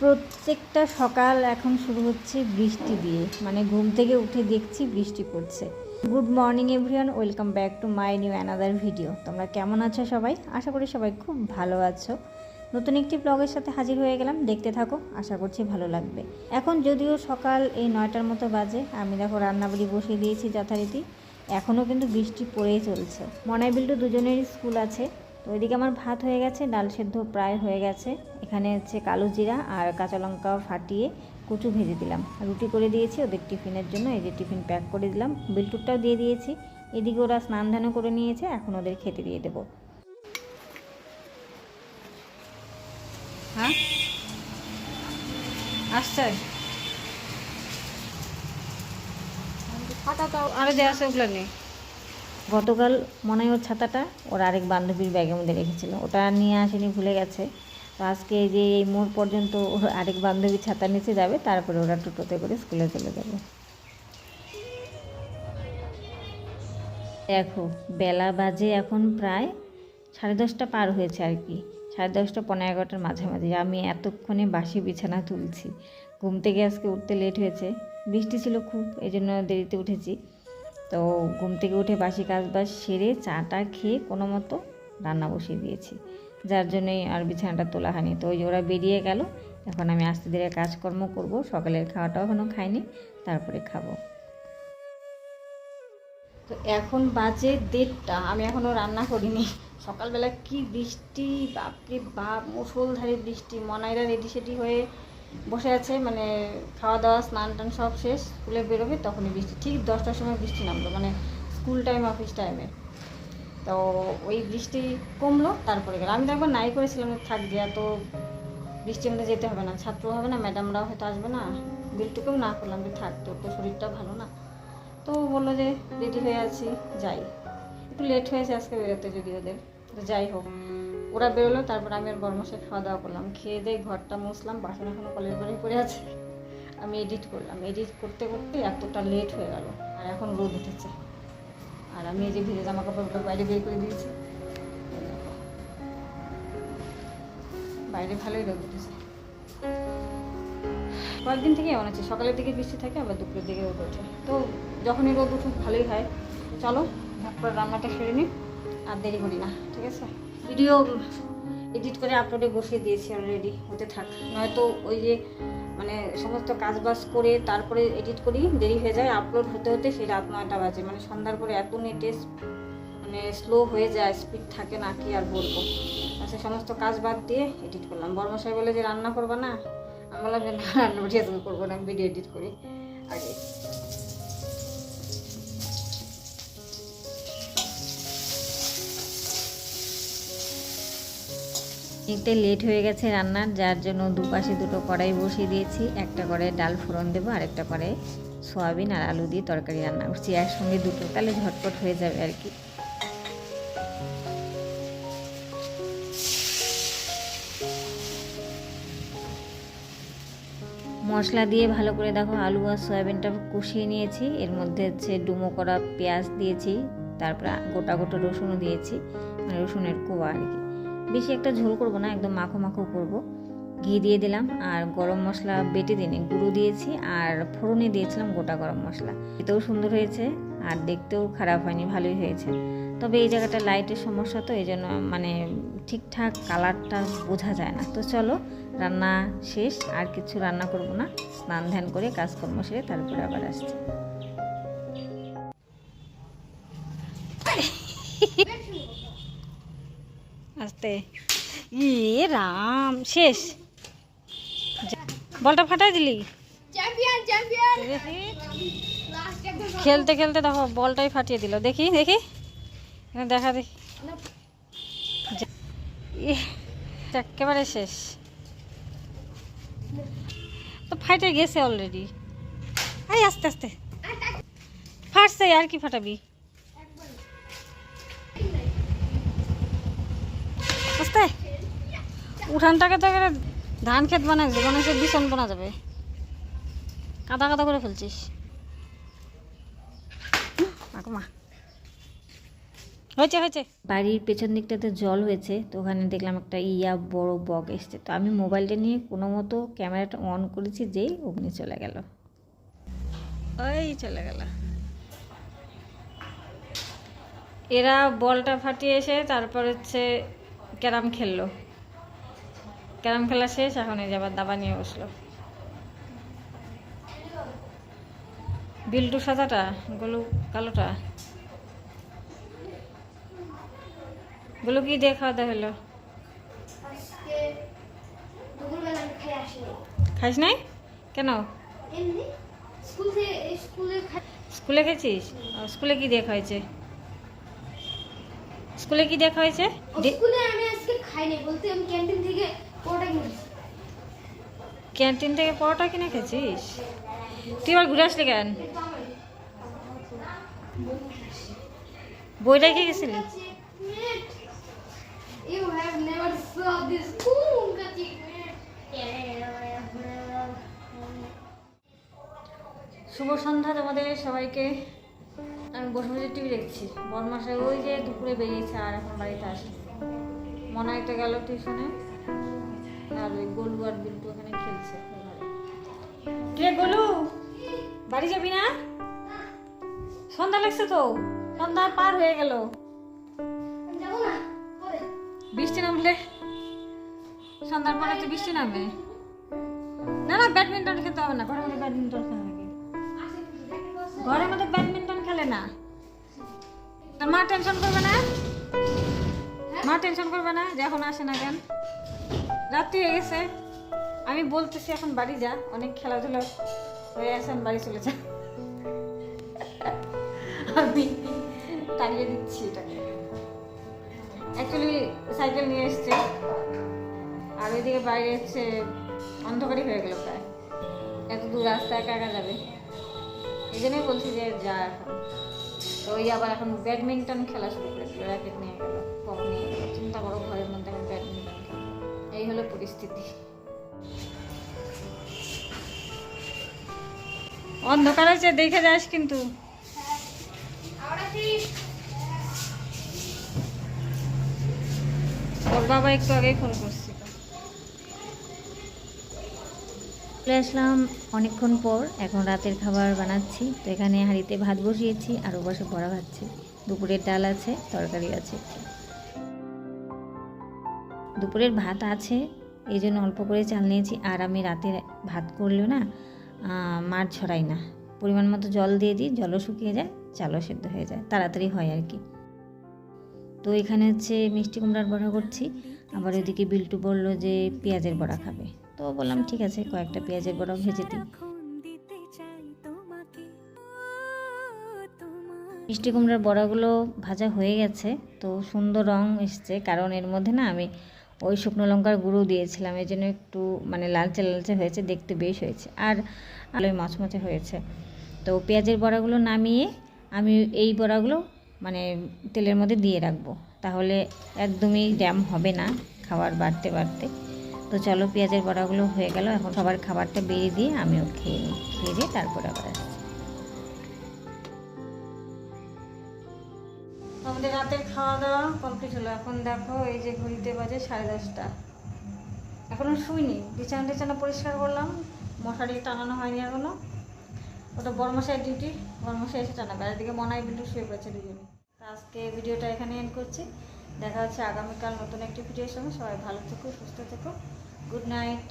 প্রত্যেকটা সকাল এখন শুরু হচ্ছে বৃষ্টি দিয়ে। মানে ঘুম থেকে উঠে দেখছি বৃষ্টি পড়ছে। Good morning everyone, welcome back to my new another video. তোমরা কেমন আছো সবাই? আশা করি সবাই খুব ভালো আছো। নতুন একটি ব্লগের সাথে হাজির হয়ে গেলাম। দেখতে থাকো, আশা করছি ভালো লাগবে। এখন যদিও সকাল এই নয়টার মতো বাজে, আমি দেখো রান্নাবাড়ি বসিয়ে দিয়েছি যথারীতি। এখনও কিন্তু বৃষ্টি পড়েই চলছে। মনাই বিল্টু দুজনেরই স্কুল আছে। ওইদিকে আমার ভাত হয়ে গেছে, ডাল সেদ্ধ প্রায় হয়ে গেছে। এখানে হচ্ছে কালো জিরা আর কাঁচা লঙ্কা ফাটিয়ে কচু ভেজে দিলাম। রুটি করে দিয়েছি ওদের টিফিনের জন্য, এই যে টিফিন প্যাক করে দিলাম। বিল্টুরটাও দিয়ে দিয়েছি। এদিকে ওরা স্নান ধানও করে নিয়েছে, এখন ওদের খেতে দিয়ে দেবো। হ্যাঁ? আসছে? আরে যে আছে ওগুলো নেই গতকাল মনে হয় ওর ছাতাটা ওর আরেক বান্ধবীর ব্যাগের মধ্যে রেখেছিল। ওটা নিয়ে আসেনি, ভুলে গেছে। তো আজকে এই যে এই মোড় পর্যন্ত ওর আরেক বান্ধবী ছাতা নিচে যাবে, তারপরে ওরা টোটোতে করে স্কুলে চলে যাবে। দেখো, বেলা বাজে এখন প্রায় সাড়ে দশটা পার হয়েছে আর কি। সাড়ে দশটা পনেরো এগারোটার মাঝামাঝি। আমি এতক্ষণে বাসি বিছানা তুলছি। ঘুম থেকে আজকে উঠতে লেট হয়েছে। বৃষ্টি ছিল খুব এই জন্য দেরিতে উঠেছি। তো ঘুম থেকে উঠে বাসি কাজ বাজ সেরে চাটা খেয়ে কোনো মতো রান্না বসিয়ে দিয়েছি। যার জন্যই আর বিছানাটা তোলা হয়নি। তো ওই ওরা বেরিয়ে গেল। এখন আমি আস্তে ধীরে কাজকর্ম করব। সকালের খাওয়াটাও এখনও খাইনি। তারপরে খাব। তো এখন বাজে দেড়টা। আমি এখনও রান্না করিনি। সকালবেলা কি বৃষ্টি, বাপরে বাপ মুসলধারে বৃষ্টি, মনাইরা রেডি সেডি হয়ে বসে আছে মানে খাওয়া দাওয়া স্নান টান সব শেষ, স্কুলে বেরোবে, তখনই বৃষ্টি, ঠিক দশটার সময় বৃষ্টি নামলো মানে স্কুল টাইম, অফিস টাইমে। তো ওই বৃষ্টি কমলো, তারপরে গেল। আমি তো একবার নাই করেছিলাম, থাক যে এত বৃষ্টির মধ্যে যেতে হবে না ছাত্র হবে না, ম্যাডামরাও হয়তো আসবে না, বিলটুকেও না করলাম যে থাক তোর তো শরীরটা ভালো না। তো বলল যে, রেডি হয়ে আছি, যাই। একটু লেট হয়েছে আজকে বেরোতে যদি ওদের, তো যাই হোক। ওরা বেরোলো, তারপর আমি আর বর্মসে খাওয়া দাওয়া করলাম। খেয়ে দিয়ে ঘরটা মুছলাম, বাসন এখনও কলের বাড়ি পড়ে আছে। আমি এডিট করলাম। এডিট করতে করতে এতটা লেট হয়ে গেল, আর এখন রোদ উঠেছে। আর আমি এই যে ভিজে জামা কাপড়গুলো বাইরে বের করে দিয়েছি। বাইরে ভালোই রোদ উঠেছে। কয়েকদিন থেকে এমন আছে সকালের দিকে বৃষ্টি থাকে, আবার দুপুরের দিকে রোদ ওঠে। তো যখনই রোদ উঠুক, ভালোই হয়। চলো তারপর রান্নাটা সেরে নিই, আর দেরি করি না, ঠিক আছে? ভিডিও এডিট করে আপলোডে বসিয়ে দিয়েছি অলরেডি হতে থাক। নয়তো ওই যে মানে সমস্ত কাজ বাজ করে তারপরে এডিট করি, দেরি হয়ে যায় আপলোড হতে হতে সেই রাত নয়টা বাজে। মানে সন্ধ্যার পরে এত নেটে মানে স্লো হয়ে যায় স্পিড থাকে না, কি আর বলব। আচ্ছা সমস্ত কাজ বাদ দিয়ে এডিট করলাম। বর্মশাই বলে যে, রান্না করবা না? আমি বললাম যে, না, রান্না করব না ভিডিও এডিট করি। আগে। একটু লেট হয়ে গেছে রান্নার, যার জন্য দুপাশে দুটো কড়াই বসিয়ে দিয়েছি। একটা কড়াই ডাল ফোড়ন দেবো আর একটা কড়াই সয়াবিন আর আলু দিয়ে তরকারি রান্না করছি। একসঙ্গে দুটো তাহলে ঝটপট হয়ে যাবে আর কি। মশলা দিয়ে ভালো করে দেখো আলু আর সয়াবিনটা কষিয়ে নিয়েছি। এর মধ্যে হচ্ছে ডুমো করা পেঁয়াজ দিয়েছি, তারপরে গোটা গোটা রসুনও দিয়েছি মানে রসুনের কোয়া আর কি। বেশি একটা ঝোল করব না, একদম মাখো মাখো করব। ঘি দিয়ে দিলাম আর গরম মশলা বেটে দিনে গুঁড়ো দিয়েছি আর ফোড়নে দিয়েছিলাম গোটা গরম মশলা। এতেও সুন্দর হয়েছে আর দেখতেও খারাপ হয়নি, ভালোই হয়েছে। তবে এই জায়গাটা লাইটের সমস্যা তো এই জন্য মানে ঠিকঠাক কালারটা বোঝা যায় না। তো চলো, রান্না শেষ, আর কিছু রান্না করব না। স্নান ধ্যান করে কাজকর্ম সেরে তারপরে আবার আসছি। আস্তে। ইয়ে রাম শেষ। বলটা ফাটাই দিলি? খেলতে খেলতে দেখো বলটাই ফাটিয়ে দিল। দেখি দেখি। দেখা দেখি। একেবারে শেষ। তো ফাটে গেছে অলরেডি আই আস্তে আস্তে। ফাটছে আর কি ফাটাবি? আস্তে উঠানটাকে তো ধান ক্ষেত বানাই জীবনে সে বিছন বানা যাবে। কাদা কাদা করে ফেলছিস। হয়েছে হয়েছে। বাড়ির পেছন দিকটাতে জল হয়েছে তো ওখানে দেখলাম একটা ইয়া বড় বগ এসছে। তো আমি মোবাইলটা নিয়ে কোনো মতো ক্যামেরাটা অন করেছি যেই অমনি চলে গেল। ওই চলে গেল। এরা বলটা ফাটিয়ে এসে তারপর হচ্ছে ক্যারাম খেললো। ক্যারাম খেলা শেষ এখন এই যে আবার দাবা নিয়ে বসল। বিল্টু সাদাটা গোলু কালোটা। গোলু কি দিয়ে খাওয়া দাওয়া হলো? খাইস নাই? কেন? স্কুলে খেয়েছিস? স্কুলে কি দিয়ে খাওয়াইছে? স্কুলে কি দেখা হয়েছে? স্কুলে আমি আজকে খাইনি বলতে আমি ক্যান্টিন থেকে পরোটা কিনেছি ক্যান্টিন থেকে পরোটা কিনে খেয়েছিস? তুই আবার ঘুরে আসলি কেন? বইটা কি গেছিলি. You have never saw this Boom, শুভ সন্ধ্যা তোমাদের সবাইকে। আমি বসে বসে টিভি দেখছি। বরমাসে ওই যে দুপুরে বেরিয়েছে আর এখন বাড়িতে আসে মনে তো গেল টিউশনে। আর ওই গোলু আর বিল্টু ওখানে খেলছে কে গোলু? বাড়ি যাবি না? সন্ধ্যা লাগছে তো। সন্ধ্যা পার হয়ে গেল। বৃষ্টি নামলে? সন্ধ্যার পরে তো বৃষ্টি নামবে না না, ব্যাডমিন্টন খেলতে হবে না। ঘরের মধ্যে ব্যাডমিন্টন খেলে নাকি? ঘরের মধ্যে ব্যাডমিন্টন খেলে না। আর মা টেনশন করবে না? মা টেনশন করবে না, যে এখন আসে না কেন? রাত্রি হয়ে গেছে। আমি বলতেছি, এখন বাড়ি যা। অনেক খেলাধুলা হয়ে আমি বাড়ি চলে যা। আমি তাড়িয়ে দিচ্ছি এটাকে। অ্যাকচুয়ালি সাইকেল নিয়ে এসছে। আর ওইদিকে বাইরে হচ্ছে, অন্ধকারই হয়ে গেল প্রায়। এত দূর রাস্তা, একা একা যাবে। এই জন্যই বলছি যে যা এখন। তো ওই আবার এখন ব্যাডমিন্টন খেলা শুরু করে দিল র্যাকেট নিয়ে গেল কক নিয়ে চিন্তা করো ঘরের মধ্যে এখন ব্যাডমিন্টন এই হলো পরিস্থিতি। অন্ধকার আছে, দেখে যাস কিন্তু। ওর বাবা একটু আগেই ফোন করছিল চলে আসলাম অনেকক্ষণ পর, এখন রাতের খাবার বানাচ্ছি। তো এখানে হাঁড়িতে ভাত বসিয়েছি আর ও বসে বড়া ভাজছি। দুপুরের ডাল আছে, তরকারি আছে। দুপুরের ভাত আছে, এই জন্য অল্প করে চাল নিয়েছি। আর আমি রাতে ভাত করলেও না মার ছড়াই না। পরিমাণ মতো জল দিয়ে দিই, জলও শুকিয়ে যায়, চালও সেদ্ধ হয়ে যায়। তাড়াতাড়ি হয় আর কি। তো এখানে হচ্ছে মিষ্টি কুমড়ার বড়া করছি। আবার ওইদিকে বিল্টু বলল যে পেঁয়াজের বড়া খাবে। তো বললাম, ঠিক আছে, কয়েকটা পেঁয়াজের বড়া ভেজে দিই। মিষ্টি কুমড়ার বড়াগুলো ভাজা হয়ে গেছে, তো সুন্দর রং এসছে, কারণ এর মধ্যে না আমি ওই শুকনো লঙ্কার গুঁড়ো দিয়েছিলাম, এই জন্য একটু মানে লালচে লালচে হয়েছে, দেখতে বেশ হয়েছে, আর আলোয় মচমচে হয়েছে। তো পেঁয়াজের বড়াগুলো নামিয়ে আমি এই বড়াগুলো মানে তেলের মধ্যে দিয়ে রাখব, তাহলে একদমই ড্যাম হবে না খাবার বাড়তে বাড়তে। তো চলো পেঁয়াজের বড়াগুলো হয়ে গেল। এখন সবার খাবারটা বেরিয়ে দিয়ে আমিও খেয়ে নিই খেয়ে দিয়ে তারপরে আবার আমাদের রাতের খাওয়া দাওয়া কমপ্লিট হলো। এখন দেখো এই যে ঘড়িতে বাজে সাড়ে দশটা। এখনও শুইনি। বিছানা টিছানা পরিষ্কার করলাম। মশারি টানানো হয়নি এখনও। ওটা বর্মশাই ডিউটি বর্মশাই এসে টানা টানাবে। আর এদিকে মনাই বিল্টু শুয়ে পড়েছে দুজনে। আজকে ভিডিওটা এখানে এন্ড করছি। দেখা হচ্ছে আগামীকাল নতুন একটি ভিডিওর সঙ্গে। সবাই ভালো থেকো, সুস্থ থেকো। Good night